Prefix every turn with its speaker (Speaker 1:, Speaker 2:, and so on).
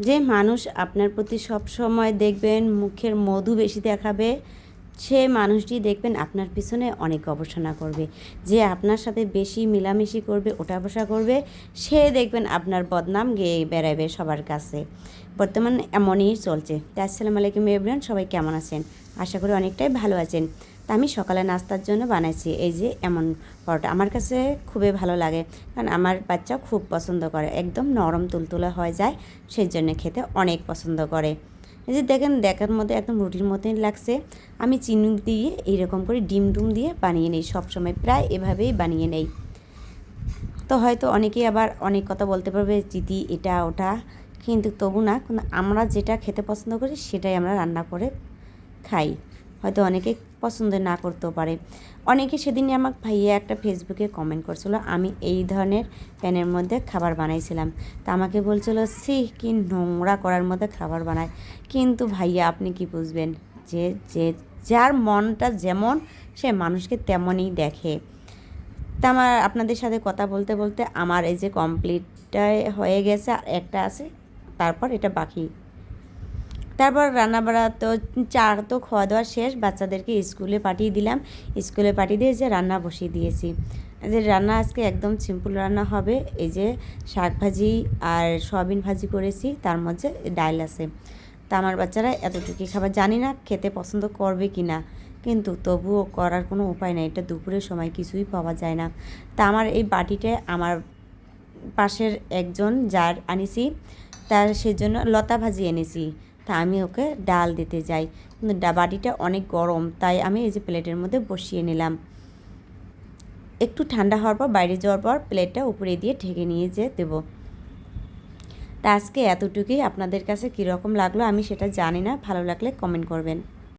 Speaker 1: যে মানুষ আপনার প্রতি সব সময় দেখবেন মুখের মধু বেশি দেখাবে সে মানুষটি দেখবেন আপনার পিছনে অনেক গবেষণা করবে। যে আপনার সাথে বেশি মিলামিশি করবে ওঠা বসা করবে, সে দেখবেন আপনার বদনাম গেয়ে বেড়াবে সবার কাছে। বর্তমান এমনই চলছে। তাই আসসালামু আলাইকুম এভরিওয়ান সবাই কেমন আছেন? আশা করি অনেকটাই ভালো আছেন। তা আমি সকালে নাস্তার জন্য বানাইছি। এই যে এমন পরোটা। আমার কাছে খুবই ভালো লাগে। কারণ আমার বাচ্চা খুব পছন্দ করে। একদম নরম তুলতুলে হয়ে যায় সেই জন্য খেতে অনেক পছন্দ করে। এই যে দেখেন, দেখার মধ্যে একদম রুটির মতন লাগছে। আমি চিনি দিয়ে এইরকম করে ডিম ডুম দিয়ে বানিয়ে নিই, সবসময় প্রায় এভাবেই বানিয়ে নেই। তো হয়তো অনেকেই আবার অনেক কথা বলতে পারবে চিতি এটা, ওটা। কিন্তু তবু না আমরা যেটা খেতে পছন্দ করি, সেটাই আমরা রান্না করে খাই। হয়তো অনেকে পছন্দ না করতেও পারে। অনেকে সেদিনই আমার ভাইয়া একটা ফেসবুকে কমেন্ট করছিল, আমি এই ধরনের প্যানের মধ্যে খাবার বানাইছিলাম। তা আমাকে বলছিল সি কি নোংরা করার মধ্যে খাবার বানায়। কিন্তু ভাইয়া, আপনি কি বুঝবেন? যে যে, যার মনটা যেমন, সে মানুষকে তেমনই দেখে। তা আমার আপনাদের সাথে কথা বলতে বলতে আমার এই যে কমপ্লিটটা হয়ে গেছে, আর একটা আছে, তারপর এটা বাকি। তারপর রান্না বাড়া তো চা তো খাওয়া দাওয়া শেষ, বাচ্চাদেরকে স্কুলে পাঠিয়ে দিলাম। স্কুলে পাঠিয়ে দিয়ে যে রান্না বসিয়ে দিয়েছি। যে রান্না আজকে একদম সিম্পল রান্না হবে। এই যে শাক ভাজি আর সয়াবিন ভাজি করেছি, তার মধ্যে ডাল আছে। তা আমার বাচ্চারা এতটুকু খাবার জানি না, খেতে পছন্দ করবে কি না। কিন্তু তবুও করার কোনো উপায় নেই, এটা দুপুরের সময় কিছুই পাওয়া যায় না। তা আমার এই বাটিতে আমার পাশের একজন, যার আনিছি, তার সেজন্য লতা ভাজি এনেছি। তা আমি ওকে ডাল দিতে যাই। কিন্তু বাটিটা অনেক গরম, তাই আমি এই যে প্লেটের মধ্যে বসিয়ে নিলাম। একটু ঠান্ডা হওয়ার পর, বাইরে যাওয়ার পর প্লেটটা উপরে দিয়ে ঢেকে নিয়ে যেয়ে দেবো। তা আজকে এতটুকুই। আপনাদের কাছে কীরকম লাগল আমি সেটা জানি না। ভালো লাগলে কমেন্ট করবেন।